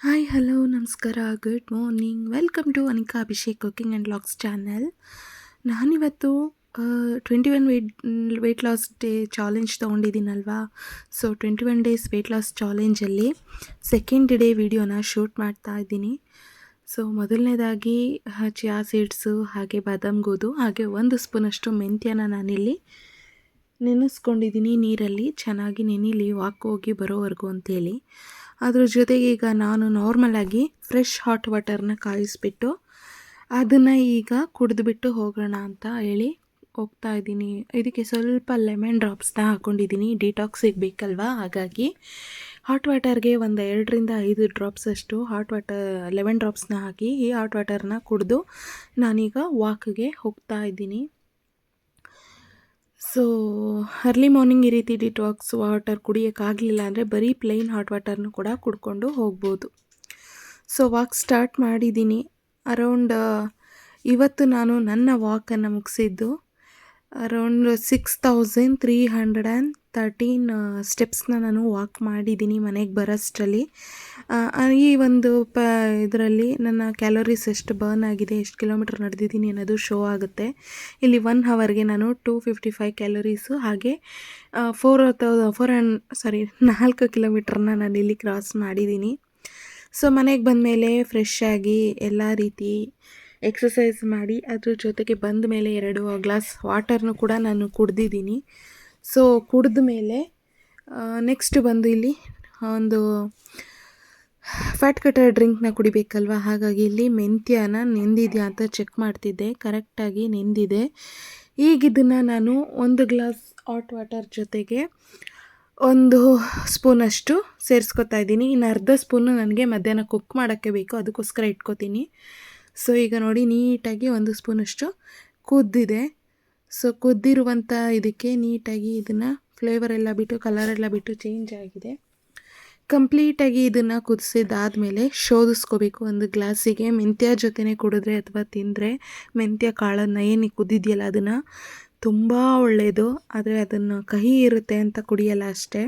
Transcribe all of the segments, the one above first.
Hi hello ನಮಸ್ಕಾರ good morning welcome to Anika Abhishek cooking and logs channel ನಾನಿವತ್ತು twenty one weight weight loss day challenge ತೊಗೊಂಡಿದ್ದೀನಲ್ವಾ so twenty one days weight loss ಚಾಲೆಂಜಲ್ಲಿ second day ವಿಡಿಯೋನ shoot ಮಾಡ್ತಾ ಇದ್ದೀನಿ so ಮೊದಲನೇದಾಗಿ chia seeds ಹಾಗೆ ಬಾದಾಮ್ ಗೋದು ಹಾಗೆ ಒಂದು ಸ್ಪೂನಷ್ಟು ಮೆಂತ್ಯನ ನಾನಿಲ್ಲಿ ನೆನೆಸ್ಕೊಂಡಿದ್ದೀನಿ ನೀರಲ್ಲಿ ಚೆನ್ನಾಗಿ ನೆನೀಲಿ ವಾಕ್ ಹೋಗಿ ಬರೋವರೆಗೂ ಅಂತೇಳಿ ಅದ್ರ ಜೊತೆಗೆ ಈಗ ನಾನು ನಾರ್ಮಲಾಗಿ ಫ್ರೆಶ್ ಹಾಟ್ ವಾಟರ್ನ ಕಾಯಿಸ್ಬಿಟ್ಟು ಅದನ್ನು ಈಗ ಕುಡಿದ್ಬಿಟ್ಟು ಹೋಗೋಣ ಅಂತ ಹೇಳಿ ಹೋಗ್ತಾ ಇದ್ದೀನಿ. ಇದಕ್ಕೆ ಸ್ವಲ್ಪ ಲೆಮನ್ ಡ್ರಾಪ್ಸ್ನ ಹಾಕ್ಕೊಂಡಿದ್ದೀನಿ ಡಿಟಾಕ್ಸಿಗೆ ಬೇಕಲ್ವಾ ಹಾಗಾಗಿ ಹಾಟ್ ವಾಟರ್ಗೆ ಒಂದು ಎರಡರಿಂದ ಐದು ಡ್ರಾಪ್ಸ್ ಅಷ್ಟು ಹಾಟ್ ವಾಟರ್ ಲೆಮನ್ ಡ್ರಾಪ್ಸ್ನ ಹಾಕಿ ಈ ಹಾಟ್ ವಾಟರ್ನ ಕುಡಿದು ನಾನೀಗ ವಾಕ್ಗೆ ಹೋಗ್ತಾ ಇದ್ದೀನಿ. ಸೊ ಅರ್ಲಿ ಮಾರ್ನಿಂಗ್ ಈ ರೀತಿ ಡಿಟಾಕ್ಸ್ ವಾಟರ್ ಕುಡಿಯೋಕ್ಕಾಗಲಿಲ್ಲ ಅಂದರೆ ಬರೀ ಪ್ಲೈನ್ ಹಾಟ್ ವಾಟರ್ನು ಕೂಡ ಕುಡ್ಕೊಂಡು ಹೋಗ್ಬೋದು. ಸೊ ವಾಕ್ ಸ್ಟಾರ್ಟ್ ಮಾಡಿದ್ದೀನಿ. ಅರೌಂಡ್ ಇವತ್ತು ನಾನು ನನ್ನ ವಾಕನ್ನು ಮುಗಿಸಿದ್ದು. Around six thousand three hundred and thirteen ಸ್ಟೆಪ್ಸ್ನ ನಾನು ವಾಕ್ ಮಾಡಿದ್ದೀನಿ ಮನೆಗೆ ಬರೋಷ್ಟರಲ್ಲಿ. ಈ ಒಂದು ಪ, ಇದರಲ್ಲಿ ನನ್ನ ಕ್ಯಾಲೋರೀಸ್ ಎಷ್ಟು ಬರ್ನ್ ಆಗಿದೆ, ಎಷ್ಟು ಕಿಲೋಮೀಟ್ರ್ ನಡೆದಿದ್ದೀನಿ ಅನ್ನೋದು ಶೋ ಆಗುತ್ತೆ. ಇಲ್ಲಿ ಒನ್ ಹವರ್ಗೆ ನಾನು ಟೂ ಫಿಫ್ಟಿ ಫೈವ್ ಕ್ಯಾಲೋರೀಸು ಹಾಗೆ four thousand four hundred sorry ನಾಲ್ಕು ಕಿಲೋಮೀಟ್ರನ್ನ ನಾನು ಇಲ್ಲಿ ಕ್ರಾಸ್ ಮಾಡಿದ್ದೀನಿ. ಸೊ ಮನೆಗೆ ಬಂದಮೇಲೆ ಫ್ರೆಶ್ ಆಗಿ ಎಲ್ಲ ರೀತಿ ಎಕ್ಸಸೈಸ್ ಮಾಡಿ, ಅದ್ರ ಜೊತೆಗೆ ಬಂದ ಮೇಲೆ ಎರಡು ಗ್ಲಾಸ್ ವಾಟರ್ನು ಕೂಡ ನಾನು ಕುಡ್ದಿದ್ದೀನಿ. ಸೊ ಕುಡಿದ ಮೇಲೆ ನೆಕ್ಸ್ಟ್ ಬಂದು ಇಲ್ಲಿ ಒಂದು ಫ್ಯಾಟ್ ಕಟರ್ ಡ್ರಿಂಕ್ನ ಕುಡಿಬೇಕಲ್ವ? ಹಾಗಾಗಿ ಇಲ್ಲಿ ಮೆಂತ್ಯನ ನೆಂದಿದೆಯಾ ಅಂತ ಚೆಕ್ ಮಾಡ್ತಿದ್ದೆ. ಕರೆಕ್ಟಾಗಿ ನೆಂದಿದೆ. ಈಗ ಇದನ್ನು ನಾನು ಒಂದು ಗ್ಲಾಸ್ ಹಾಟ್ ವಾಟರ್ ಜೊತೆಗೆ ಒಂದು ಸ್ಪೂನಷ್ಟು ಸೇರಿಸ್ಕೊತಾ ಇದ್ದೀನಿ. ಇನ್ನು ಅರ್ಧ ಸ್ಪೂನು ನನಗೆ ಮಧ್ಯಾಹ್ನ ಕುಕ್ ಮಾಡೋಕ್ಕೆ ಬೇಕು. ಅದಕ್ಕೋಸ್ಕರ ಇಟ್ಕೋತೀನಿ. ಸೊ ಈಗ ನೋಡಿ ನೀಟಾಗಿ ಒಂದು ಸ್ಪೂನಷ್ಟು ಕುದ್ದಿದೆ. ಸೊ ಕುದ್ದಿರುವಂಥ ಇದಕ್ಕೆ ನೀಟಾಗಿ ಇದನ್ನು ಫ್ಲೇವರ್ ಎಲ್ಲ ಬಿಟ್ಟು ಕಲರ್ ಎಲ್ಲ ಬಿಟ್ಟು ಚೇಂಜ್ ಆಗಿದೆ. ಕಂಪ್ಲೀಟಾಗಿ ಇದನ್ನು ಕುದಿಸಿದಾದ್ಮೇಲೆ ಶೋಧಿಸ್ಕೋಬೇಕು. ಒಂದು ಗ್ಲಾಸಿಗೆ ಮೆಂತ್ಯ ಜೊತೆನೇ ಕುಡಿದ್ರೆ ಅಥವಾ ತಿಂದರೆ ಮೆಂತ್ಯ ಕಾಳನ್ನು ಏನು ಕುದ್ದಿದೆಯಲ್ಲ ಅದನ್ನು ತುಂಬ ಒಳ್ಳೆಯದು ಆದರೆ ಅದನ್ನು ಕಹಿ ಇರುತ್ತೆ ಅಂತ ಕುಡಿಯಲ್ಲ ಅಷ್ಟೇ.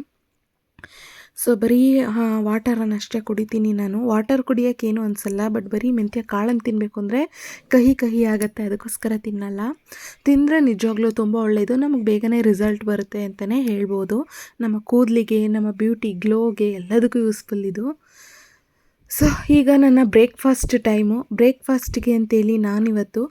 ಸೊ ಬರೀ ವಾಟರನ್ನು ಅಷ್ಟೇ ಕುಡಿತೀನಿ ನಾನು. ವಾಟರ್ ಕುಡಿಯೋಕ್ಕೇನು ಅನಿಸಲ್ಲ ಬಟ್ ಬರೀ ಮೆಂತ್ಯ ಕಾಳನ್ನು ತಿನ್ನಬೇಕು ಅಂದರೆ ಕಹಿ ಕಹಿ ಆಗುತ್ತೆ, ಅದಕ್ಕೋಸ್ಕರ ತಿನ್ನಲ್ಲ. ತಿಂದರೆ ನಿಜವಾಗ್ಲೂ ತುಂಬ ಒಳ್ಳೆಯದು ನಮಗೆ ಬೇಗನೆ ರಿಸಲ್ಟ್ ಬರುತ್ತೆ ಅಂತಲೇ ಹೇಳ್ಬೋದು. ನಮ್ಮ ಕೂದಲಿಗೆ, ನಮ್ಮ ಬ್ಯೂಟಿ ಗ್ಲೋಗೆ ಎಲ್ಲದಕ್ಕೂ ಯೂಸ್ಫುಲ್ ಇದು. ಸೊ ಈಗ ನನ್ನ ಬ್ರೇಕ್ಫಾಸ್ಟ್ ಟೈಮು ಬ್ರೇಕ್ಫಾಸ್ಟ್ಗೆ ಅಂತೇಳಿ ನಾನಿವತ್ತು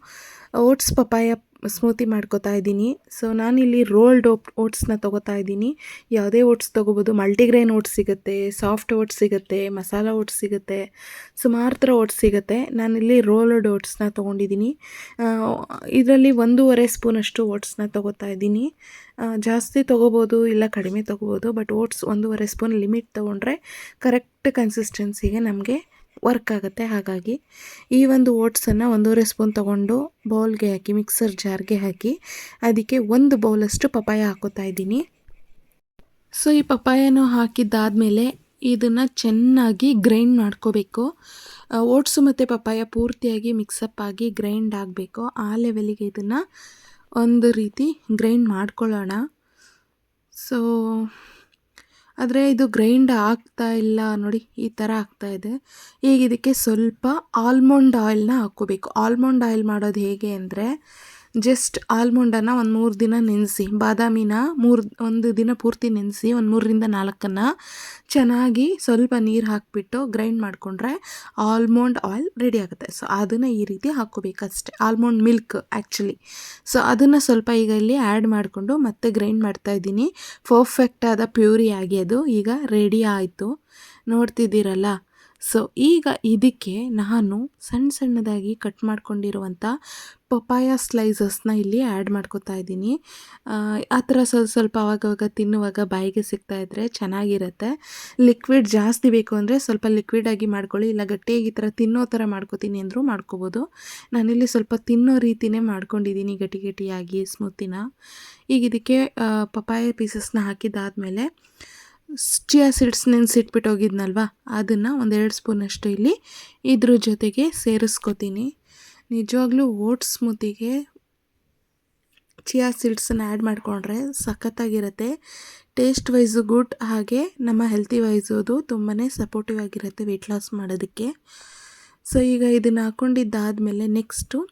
ಓಟ್ಸ್ ಪಪಾಯ ಸ್ಮೂತಿ ಮಾಡ್ಕೋತಾ ಇದ್ದೀನಿ. ಸೊ ನಾನಿಲ್ಲಿ ರೋಲ್ಡ್ ಓಪ್ ಓಟ್ಸ್ನ ತೊಗೋತಾ ಇದ್ದೀನಿ. ಯಾವುದೇ ಓಟ್ಸ್ ತೊಗೋಬೋದು. ಮಲ್ಟಿಗ್ರೈನ್ ಓಟ್ಸ್ ಸಿಗುತ್ತೆ ಸಾಫ್ಟ್ ಓಟ್ಸ್ ಸಿಗುತ್ತೆ ಮಸಾಲ ಓಟ್ಸ್ ಸಿಗುತ್ತೆ, ಸುಮಾರು ಥರ ಓಟ್ಸ್ ಸಿಗುತ್ತೆ. ನಾನಿಲ್ಲಿ ರೋಲ್ಡ್ ಓಟ್ಸ್ನ ತೊಗೊಂಡಿದ್ದೀನಿ. ಇದರಲ್ಲಿ ಒಂದೂವರೆ ಸ್ಪೂನಷ್ಟು ಓಟ್ಸ್ನ ತೊಗೋತಾ ಇದ್ದೀನಿ. ಜಾಸ್ತಿ ತೊಗೋಬೋದು ಇಲ್ಲ ಕಡಿಮೆ ತೊಗೋಬೋದು ಬಟ್ ಓಟ್ಸ್ ಒಂದೂವರೆ ಸ್ಪೂನ್ ಲಿಮಿಟ್ ತೊಗೊಂಡ್ರೆ ಕರೆಕ್ಟ್ ಕನ್ಸಿಸ್ಟೆನ್ಸಿಗೆ ನಮಗೆ ವರ್ಕ್ ಆಗುತ್ತೆ. ಹಾಗಾಗಿ ಈ ಒಂದು ಓಟ್ಸನ್ನು ಒಂದೂವರೆ ಸ್ಪೂನ್ ತೊಗೊಂಡು ಬೌಲ್ಗೆ ಹಾಕಿ, ಮಿಕ್ಸರ್ ಜಾರ್ಗೆ ಹಾಕಿ ಅದಕ್ಕೆ ಒಂದು ಬೌಲಷ್ಟು ಪಪಾಯ ಹಾಕೋತಾ ಇದ್ದೀನಿ. ಸೊ, ಈ ಪಪಾಯನೂ ಹಾಕಿದ್ದಾದಮೇಲೆ ಇದನ್ನು ಚೆನ್ನಾಗಿ ಗ್ರೈಂಡ್ ಮಾಡ್ಕೋಬೇಕು. ಓಟ್ಸು ಮತ್ತು ಪಪಾಯ ಪೂರ್ತಿಯಾಗಿ ಮಿಕ್ಸಪ್ ಆಗಿ ಗ್ರೈಂಡ್ ಆಗಬೇಕು. ಆ ಲೆವೆಲಿಗೆ ಇದನ್ನು ಒಂದು ರೀತಿ ಗ್ರೈಂಡ್ ಮಾಡ್ಕೊಳ್ಳೋಣ. ಸೊ ಆದರೆ ಇದು ಗ್ರೈಂಡ್ ಆಗ್ತಾ ಇಲ್ಲ ನೋಡಿ, ಈ ಥರ ಆಗ್ತಾ ಇದೆ. ಈಗ ಇದಕ್ಕೆ ಸ್ವಲ್ಪ ಆಲ್ಮಂಡ್ ಆಯಿಲ್ನ ಹಾಕ್ಕೋಬೇಕು. ಆಲ್ಮಂಡ್ ಆಯಿಲ್ ಮಾಡೋದು ಹೇಗೆ ಅಂದರೆ ಜಸ್ಟ್ ಆಲ್ಮಂಡನ್ನು ಒಂದು ಮೂರು ದಿನ ನೆನೆಸಿ, ಬಾದಾಮಿನ ಮೂರು, ಒಂದು ದಿನ ಪೂರ್ತಿ ನೆನೆಸಿ, ಒಂದು ಮೂರರಿಂದ ನಾಲ್ಕನ್ನು ಚೆನ್ನಾಗಿ ಸ್ವಲ್ಪ ನೀರು ಹಾಕಿಬಿಟ್ಟು ಗ್ರೈಂಡ್ ಮಾಡಿಕೊಂಡ್ರೆ ಆಲ್ಮಂಡ್ ಆಯಿಲ್ ರೆಡಿ ಆಗುತ್ತೆ. ಸೊ ಅದನ್ನು ಈ ರೀತಿ ಹಾಕ್ಕೋಬೇಕಷ್ಟೆ. ಆಲ್ಮಂಡ್ ಮಿಲ್ಕ್ ಆ್ಯಕ್ಚುಲಿ ಸೊ ಅದನ್ನು ಸ್ವಲ್ಪ ಈಗ ಇಲ್ಲಿ ಆ್ಯಡ್ ಮಾಡಿಕೊಂಡು ಮತ್ತೆ ಗ್ರೈಂಡ್ ಮಾಡ್ತಾ ಇದ್ದೀನಿ. ಪರ್ಫೆಕ್ಟಾದ ಪ್ಯೂರಿ ಆಗಿ ಅದು ಈಗ ರೆಡಿ ಆಯಿತು. ನೋಡ್ತಿದ್ದೀರಲ್ಲ? ಸೊ ಈಗ ಇದಕ್ಕೆ ನಾನು ಸಣ್ಣ ಸಣ್ಣದಾಗಿ ಕಟ್ ಮಾಡ್ಕೊಂಡಿರುವಂಥ ಪಪಾಯ ಸ್ಲೈಸಸ್ನ ಇಲ್ಲಿ ಆ್ಯಡ್ ಮಾಡ್ಕೋತಾ ಇದ್ದೀನಿ. ಆ ಥರ ಸ್ವಲ್ಪ ಸ್ವಲ್ಪ ಅವಾಗವಾಗ ತಿನ್ನುವಾಗ ಬಾಯಿಗೆ ಸಿಗ್ತಾ ಇದ್ದರೆ ಚೆನ್ನಾಗಿರುತ್ತೆ. ಲಿಕ್ವಿಡ್ ಜಾಸ್ತಿ ಬೇಕು ಅಂದರೆ ಸ್ವಲ್ಪ ಲಿಕ್ವಿಡಾಗಿ ಮಾಡ್ಕೊಳ್ಳಿ. ಇಲ್ಲ ಗಟ್ಟಿಯಾಗಿ ಈ ಥರ ತಿನ್ನೋ ಥರ ಮಾಡ್ಕೋತೀನಿ ಅಂದರೂ ಮಾಡ್ಕೋಬೋದು. ನಾನಿಲ್ಲಿ ಸ್ವಲ್ಪ ತಿನ್ನೋ ರೀತಿಯೇ ಮಾಡ್ಕೊಂಡಿದ್ದೀನಿ ಗಟ್ಟಿ ಗಟ್ಟಿಯಾಗಿ ಸ್ಮೂತಿನ ಈಗ ಇದಕ್ಕೆ ಪಪಾಯ ಪೀಸಸ್ನ ಹಾಕಿದ್ದಾದಮೇಲೆ ಚಿಯಾ ಸೀಡ್ಸ್ ನೆನೆಸಿಟ್ಬಿಟ್ಟು ಹೋಗಿದ್ನಲ್ವ? ಅದನ್ನು ಒಂದೆರಡು ಸ್ಪೂನಷ್ಟು ಇಲ್ಲಿ ಇದ್ರ ಜೊತೆಗೆ ಸೇರಿಸ್ಕೋತೀನಿ. ನಿಜವಾಗ್ಲೂ ಓಟ್ಸ್ ಸ್ಮೂತಿಗೆ ಚಿಯಾ ಸೀಡ್ಸನ್ನ ಆ್ಯಡ್ ಮಾಡಿಕೊಂಡ್ರೆ ಸಖತ್ತಾಗಿರುತ್ತೆ. ಟೇಸ್ಟ್ ವೈಸು ಗುಡ್, ಹಾಗೆ ನಮ್ಮ ಹೆಲ್ತಿ ವೈಸು ಅದು ತುಂಬಾ ಸಪೋರ್ಟಿವ್ ಆಗಿರುತ್ತೆ ವೆಯ್ಟ್ ಲಾಸ್ ಮಾಡೋದಕ್ಕೆ. ಸೊ, ಈಗ ಇದನ್ನು ಹಾಕ್ಕೊಂಡಿದ್ದಾದಮೇಲೆ ನೆಕ್ಸ್ಟು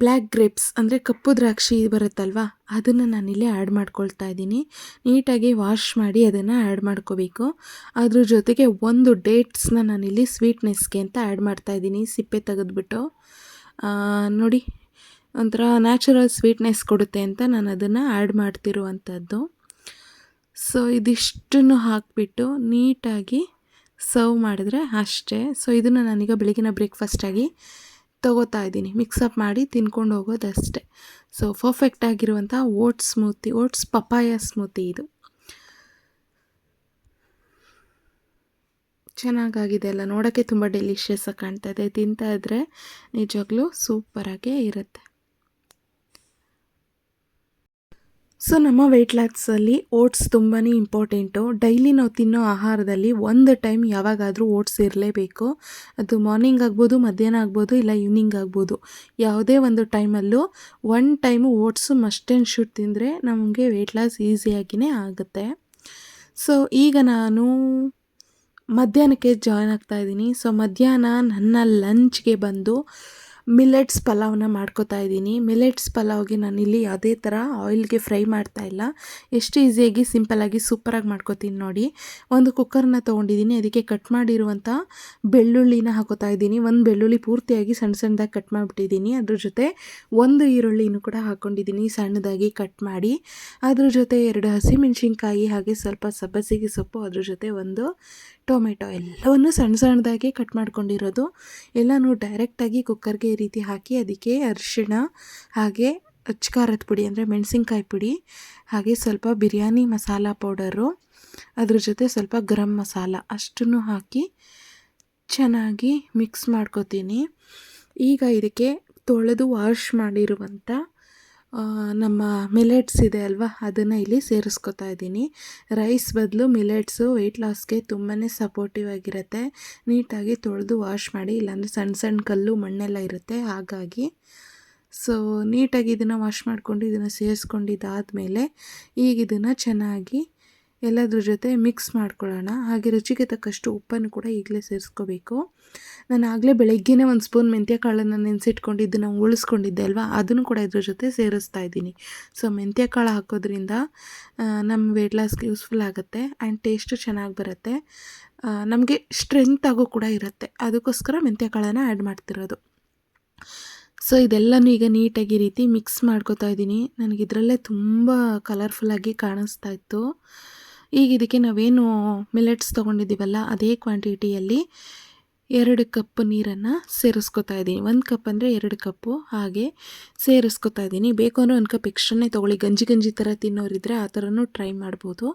ಬ್ಲ್ಯಾಕ್ ಗ್ರೇಪ್ಸ್ ಅಂದರೆ ಕಪ್ಪು ದ್ರಾಕ್ಷಿ ಬರುತ್ತಲ್ವಾ, ಅದನ್ನು ನಾನಿಲ್ಲಿ ಆ್ಯಡ್ ಮಾಡ್ಕೊಳ್ತಾ ಇದ್ದೀನಿ. ನೀಟಾಗಿ ವಾಶ್ ಮಾಡಿ ಅದನ್ನು ಆ್ಯಡ್ ಮಾಡ್ಕೋಬೇಕು. ಅದ್ರ ಜೊತೆಗೆ ಒಂದು ಡೇಟ್ಸ್ನ ನಾನಿಲ್ಲಿ ಸ್ವೀಟ್ನೆಸ್ಗೆ ಅಂತ ಆ್ಯಡ್ ಮಾಡ್ತಾ ಇದ್ದೀನಿ, ಸಿಪ್ಪೆ ತೆಗೆದುಬಿಟ್ಟು. ನೋಡಿ, ಒಂಥರ ನ್ಯಾಚುರಲ್ ಸ್ವೀಟ್ನೆಸ್ ಕೊಡುತ್ತೆ ಅಂತ ನಾನು ಅದನ್ನು ಆ್ಯಡ್ ಮಾಡ್ತಿರುವಂಥದ್ದು. ಸೊ ಇದಿಷ್ಟನ್ನು ಹಾಕಿಬಿಟ್ಟು ನೀಟಾಗಿ ಸರ್ವ್ ಮಾಡಿದ್ರೆ ಅಷ್ಟೇ. ಸೊ ಇದನ್ನು ನಾನೀಗ ಬೆಳಗಿನ ಬ್ರೇಕ್ಫಾಸ್ಟಾಗಿ ತಗೋತಾ ಇದ್ದೀನಿ. ಮಿಕ್ಸಪ್ ಮಾಡಿ ತಿನ್ಕೊಂಡು ಹೋಗೋದಷ್ಟೇ. ಸೊ ಪರ್ಫೆಕ್ಟ್ ಆಗಿರುವಂಥ oats smoothie oats papaya smoothie ಇದು. ಚೆನ್ನಾಗಾಗಿದೆ ಅಲ್ಲ? ನೋಡೋಕ್ಕೆ ತುಂಬ ಡೆಲಿಷಿಯಸ್ ಆಗಿ ಕಾಣ್ತಾ ಇದೆ. ತಿಂತಾ ಇದ್ದರೆ ನಿಜವಾಗ್ಲೂ ಸೂಪರಾಗೇ ಇರುತ್ತೆ. ಸೊ ನಮ್ಮ ವೆಯ್ಟ್ ಲಾಕ್ಸಲ್ಲಿ ಓಟ್ಸ್ ತುಂಬಾ ಇಂಪಾರ್ಟೆಂಟು ಡೈಲಿ ನಾವು ತಿನ್ನೋ ಆಹಾರದಲ್ಲಿ ಒಂದು ಟೈಮ್ ಯಾವಾಗಾದರೂ ಓಟ್ಸ್ ಇರಲೇಬೇಕು. ಅದು ಮಾರ್ನಿಂಗ್ ಆಗ್ಬೋದು, ಮಧ್ಯಾಹ್ನ ಆಗ್ಬೋದು, ಇಲ್ಲ ಈವ್ನಿಂಗ್ ಆಗ್ಬೋದು. ಯಾವುದೇ ಒಂದು ಟೈಮಲ್ಲೂ one time oats must and should ತಿಂದರೆ ನಮಗೆ ವೆಯ್ಟ್ ಲಾಸ್ ಈಸಿಯಾಗಿಯೇ ಆಗುತ್ತೆ. ಸೊ ಈಗ ನಾನು ಮಧ್ಯಾಹ್ನಕ್ಕೆ ಜಾಯ್ನ್ ಆಗ್ತಾ ಇದ್ದೀನಿ. ಸೊ ಮಧ್ಯಾಹ್ನ ನನ್ನ ಲಂಚ್ಗೆ ಬಂದು ಮಿಲೆಟ್ಸ್ ಪಲಾವ್ನ ಮಾಡ್ಕೋತಾ ಇದ್ದೀನಿ. ಮಿಲೆಟ್ಸ್ ಪಲಾವ್ಗೆ ನಾನಿಲ್ಲಿ ಯಾವುದೇ ಥರ ಆಯಿಲ್ಗೆ ಫ್ರೈ ಮಾಡ್ತಾ ಇಲ್ಲ. ಎಷ್ಟು ಈಸಿಯಾಗಿ ಸಿಂಪಲಾಗಿ ಸೂಪರಾಗಿ ಮಾಡ್ಕೋತೀನಿ ನೋಡಿ. ಒಂದು ಕುಕ್ಕರ್ನ ತೊಗೊಂಡಿದ್ದೀನಿ. ಅದಕ್ಕೆ ಕಟ್ ಮಾಡಿರುವಂಥ ಬೆಳ್ಳುಳ್ಳಿನ ಹಾಕೋತಾ ಇದ್ದೀನಿ. ಒಂದು ಬೆಳ್ಳುಳ್ಳಿ ಪೂರ್ತಿಯಾಗಿ ಸಣ್ಣ ಸಣ್ಣದಾಗಿ ಕಟ್ ಮಾಡಿಬಿಟ್ಟಿದ್ದೀನಿ. ಅದ್ರ ಜೊತೆ ಒಂದು ಈರುಳ್ಳಿನೂ ಕೂಡ ಹಾಕ್ಕೊಂಡಿದ್ದೀನಿ ಸಣ್ಣದಾಗಿ ಕಟ್ ಮಾಡಿ. ಅದ್ರ ಜೊತೆ ಎರಡು ಹಸಿಮೆಣಸಿನ್ಕಾಯಿ, ಹಾಗೆ ಸ್ವಲ್ಪ ಸಬ್ಬಸಿಗೆ ಸೊಪ್ಪು, ಅದ್ರ ಜೊತೆ ಒಂದು ಟೊಮೆಟೊ ಎಲ್ಲವನ್ನು ಸಣ್ಣ ಸಣ್ಣದಾಗಿ ಕಟ್ ಮಾಡ್ಕೊಂಡಿರೋದು. ಎಲ್ಲನೂ ಡೈರೆಕ್ಟಾಗಿ ಕುಕ್ಕರ್ಗೆ ಈ ರೀತಿ ಹಾಕಿ ಅದಕ್ಕೆ ಅರಿಶಿಣ, ಹಾಗೆ ಅಚ್ಕಾರದ ಪುಡಿ ಅಂದರೆ ಮೆಣಸಿನ್ಕಾಯಿ ಪುಡಿ, ಹಾಗೆ ಸ್ವಲ್ಪ ಬಿರಿಯಾನಿ ಮಸಾಲ ಪೌಡರು ಅದ್ರ ಜೊತೆ ಸ್ವಲ್ಪ ಗರಂ ಮಸಾಲ ಅಷ್ಟನ್ನು ಹಾಕಿ ಚೆನ್ನಾಗಿ ಮಿಕ್ಸ್ ಮಾಡ್ಕೊತೀನಿ. ಈಗ ಇದಕ್ಕೆ ತೊಳೆದು ವಾಶ್ ಮಾಡಿರುವಂಥ ನಮ್ಮ ಮಿಲೆಟ್ಸ್ ಇದೆ ಅಲ್ವಾ? ಅದನ್ನು ಇಲ್ಲಿ ಸೇರಿಸ್ಕೊತಾ ಇದ್ದೀನಿ. ರೈಸ್ ಬದಲು ಮಿಲೆಟ್ಸು ವೆಯ್ಟ್ ಲಾಸ್ಗೆ ತುಂಬಾ ಸಪೋರ್ಟಿವ್ ಆಗಿರುತ್ತೆ. ನೀಟಾಗಿ ತೊಳೆದು ವಾಶ್ ಮಾಡಿ, ಇಲ್ಲಾಂದರೆ ಸಣ್ಣ ಸಣ್ಣ ಕಲ್ಲು ಮಣ್ಣೆಲ್ಲ ಇರುತ್ತೆ. ಹಾಗಾಗಿ ಸೊ ನೀಟಾಗಿ ಇದನ್ನು ವಾಶ್ ಮಾಡಿಕೊಂಡು, ಇದನ್ನು ಸೇರಿಸ್ಕೊಂಡಿದ್ದಾದಮೇಲೆ, ಈಗ ಇದನ್ನು ಚೆನ್ನಾಗಿ ಎಲ್ಲದ್ರ ಜೊತೆ ಮಿಕ್ಸ್ ಮಾಡ್ಕೊಳ್ಳೋಣ. ಹಾಗೆ ರುಚಿಗೆ ತಕ್ಕಷ್ಟು ಉಪ್ಪನ್ನು ಕೂಡ ಈಗಲೇ ಸೇರಿಸ್ಕೋಬೇಕು. ನಾನು ಆಗಲೇ ಬೆಳಗ್ಗೆನೇ ಒಂದು ಸ್ಪೂನ್ ಮೆಂತ್ಯ ಕಾಳನ್ನು ನೆನೆಸಿಟ್ಕೊಂಡಿದ್ದು ನಾವು ಉಳಿಸ್ಕೊಂಡಿದ್ದೆ ಅಲ್ವಾ? ಅದನ್ನು ಕೂಡ ಇದ್ರ ಜೊತೆ ಸೇರಿಸ್ತಾ ಇದ್ದೀನಿ. ಸೊ ಮೆಂತ್ಯ ಕಾಳು ಹಾಕೋದ್ರಿಂದ ನಮ್ಮ ವೆಯ್ಟ್ ಲಾಸ್ಗೆ ಯೂಸ್ಫುಲ್ ಆಗುತ್ತೆ ಆ್ಯಂಡ್ ಟೇಸ್ಟು ಚೆನ್ನಾಗಿ ಬರುತ್ತೆ. ನಮಗೆ ಸ್ಟ್ರೆಂತ್ ಆಗೂ ಕೂಡ ಇರುತ್ತೆ. ಅದಕ್ಕೋಸ್ಕರ ಮೆಂತ್ಯ ಕಾಳನ್ನು ಆ್ಯಡ್ ಮಾಡ್ತಿರೋದು. ಸೊ ಇದೆಲ್ಲನೂ ಈಗ ನೀಟಾಗಿ ರೀತಿ ಮಿಕ್ಸ್ ಮಾಡ್ಕೋತಾ ಇದ್ದೀನಿ. ನನಗೆ ಇದರಲ್ಲೇ ತುಂಬ ಕಲರ್ಫುಲ್ಲಾಗಿ ಕಾಣಿಸ್ತಾ ಇತ್ತು. ಈಗ ಇದಕ್ಕೆ ನಾವೇನು ಮಿಲೆಟ್ಸ್ ತೊಗೊಂಡಿದ್ದೀವಲ್ಲ, ಅದೇ ಕ್ವಾಂಟಿಟಿಯಲ್ಲಿ ಎರಡು ಕಪ್ ನೀರನ್ನು ಸೇರಿಸ್ಕೊತಾ ಇದ್ದೀನಿ. ಒಂದು ಕಪ್ ಅಂದರೆ ಎರಡು ಕಪ್ಪು, ಹಾಗೆ ಸೇರಿಸ್ಕೊತಾ ಇದ್ದೀನಿ. ಬೇಕು ಅಂದರೆ ಒಂದು ಕಪ್ ಎಕ್ಸ್ಟ್ರಾನೇ ತೊಗೊಳ್ಳಿ. ಗಂಜಿ ಗಂಜಿ ಥರ ತಿನ್ನೋರಿದ್ದರೆ ಆ ಥರನೂ ಟ್ರೈ ಮಾಡ್ಬೋದು.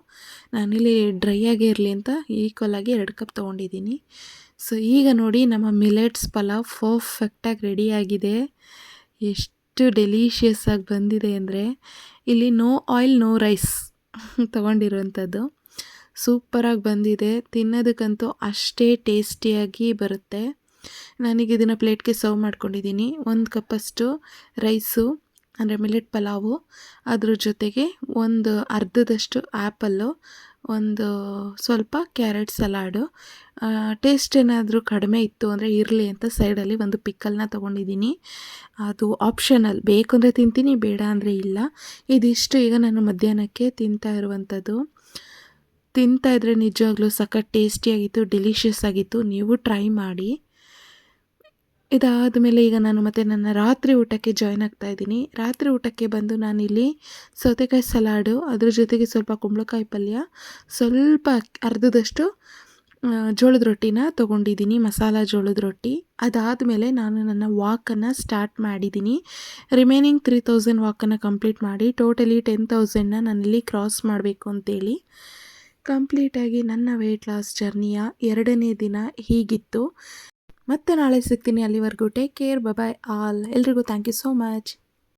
ನಾನಿಲ್ಲಿ ಡ್ರೈ ಆಗೇ ಇರಲಿ ಅಂತ ಈಕ್ವಲ್ ಆಗಿ ಎರಡು ಕಪ್ ತೊಗೊಂಡಿದ್ದೀನಿ. ಸೊ ಈಗ ನೋಡಿ ನಮ್ಮ ಮಿಲೆಟ್ಸ್ ಪಲಾವ್ ಪರ್ಫೆಕ್ಟಾಗಿ ರೆಡಿಯಾಗಿದೆ ಎಷ್ಟು ಡೆಲಿಷಿಯಸ್ ಆಗಿ ಬಂದಿದೆ ಅಂದರೆ, ಇಲ್ಲಿ ನೋ ಆಯಿಲ್ ನೋ ರೈಸ್ ತೊಗೊಂಡಿರುವಂಥದ್ದು. ಸೂಪರಾಗಿ ಬಂದಿದೆ. ತಿನ್ನೋದಕ್ಕಂತೂ ಅಷ್ಟೇ ಟೇಸ್ಟಿಯಾಗಿ ಬರುತ್ತೆ. ನನಗೆ ಇದನ್ನು ಪ್ಲೇಟ್ಗೆ ಸರ್ವ್ ಮಾಡ್ಕೊಂಡಿದ್ದೀನಿ. ಒಂದು ಕಪ್ಪಷ್ಟು ರೈಸು, ಅಂದರೆ ಮಿಲೆಟ್ ಪಲಾವು. ಅದ್ರ ಜೊತೆಗೆ ಒಂದು ಅರ್ಧದಷ್ಟು ಆ್ಯಪಲ್ಲು. ಒಂದು ಸ್ವಲ್ಪ ಕ್ಯಾರೆಟ್ ಸಲಾಡು ಟೇಸ್ಟ್ ಏನಾದರೂ ಕಡಿಮೆ ಇತ್ತು ಅಂದರೆ ಇರಲಿ ಅಂತ ಸೈಡಲ್ಲಿ ಒಂದು ಪಿಕ್ಕಲ್ನ ತೊಗೊಂಡಿದ್ದೀನಿ. ಅದು ಆಪ್ಷನಲ್. ಬೇಕು ಅಂದರೆ ತಿಂತೀನಿ, ಬೇಡ ಅಂದರೆ ಇಲ್ಲ. ಇದಿಷ್ಟು ಈಗ ನಾನು ಮಧ್ಯಾಹ್ನಕ್ಕೆ ತಿಂತಾ ಇರುವಂಥದ್ದು. ತಿಂತಾ ಇದ್ರೆ ನಿಜವಾಗ್ಲೂ ಸಖತ್ ಟೇಸ್ಟಿಯಾಗಿತ್ತು, ಡೆಲಿಷಿಯಸ್ ಆಗಿತ್ತು. ನೀವು ಟ್ರೈ ಮಾಡಿ. ಇದಾದ ಮೇಲೆ ಈಗ ನಾನು ಮತ್ತೆ ನನ್ನ ರಾತ್ರಿ ಊಟಕ್ಕೆ ಜಾಯ್ನ್ ಆಗ್ತಾ ಇದ್ದೀನಿ. ರಾತ್ರಿ ಊಟಕ್ಕೆ ಬಂದು ನಾನಿಲ್ಲಿ ಸೌತೆಕಾಯಿ ಸಲಾಡು, ಅದ್ರ ಜೊತೆಗೆ ಸ್ವಲ್ಪ ಕುಂಬಳಕಾಯಿ ಪಲ್ಯ, ಸ್ವಲ್ಪ ಅರ್ಧದಷ್ಟು ಜೋಳದ ರೊಟ್ಟಿನ ತೊಗೊಂಡಿದ್ದೀನಿ, ಮಸಾಲ ಜೋಳದ ರೊಟ್ಟಿ. ಅದಾದಮೇಲೆ ನಾನು ನನ್ನ ವಾಕನ್ನು ಸ್ಟಾರ್ಟ್ ಮಾಡಿದ್ದೀನಿ. ರಿಮೈನಿಂಗ್ ತ್ರೀ ತೌಸಂಡ್ ವಾಕನ್ನು ಕಂಪ್ಲೀಟ್ ಮಾಡಿ ಟೋಟಲಿ ಟೆನ್ ತೌಸಂಡನ್ನ ನಾನಿಲ್ಲಿ ಕ್ರಾಸ್ ಮಾಡಬೇಕು ಅಂತೇಳಿ. ಕಂಪ್ಲೀಟಾಗಿ ನನ್ನ ವೆಯ್ಟ್ ಲಾಸ್ ಜರ್ನಿಯ ಎರಡನೇ ದಿನ ಹೀಗಿತ್ತು. ಮತ್ತೆ ನಾಳೆ ಸಿಗ್ತೀನಿ ಅಲ್ಲಿವರೆಗೂ. ಟೇಕ್ ಕೇರ್ ಬಾಯ್ ಆಲ್ ಎಲ್ರಿಗೂ ಥ್ಯಾಂಕ್ ಯು ಸೋ ಮಚ್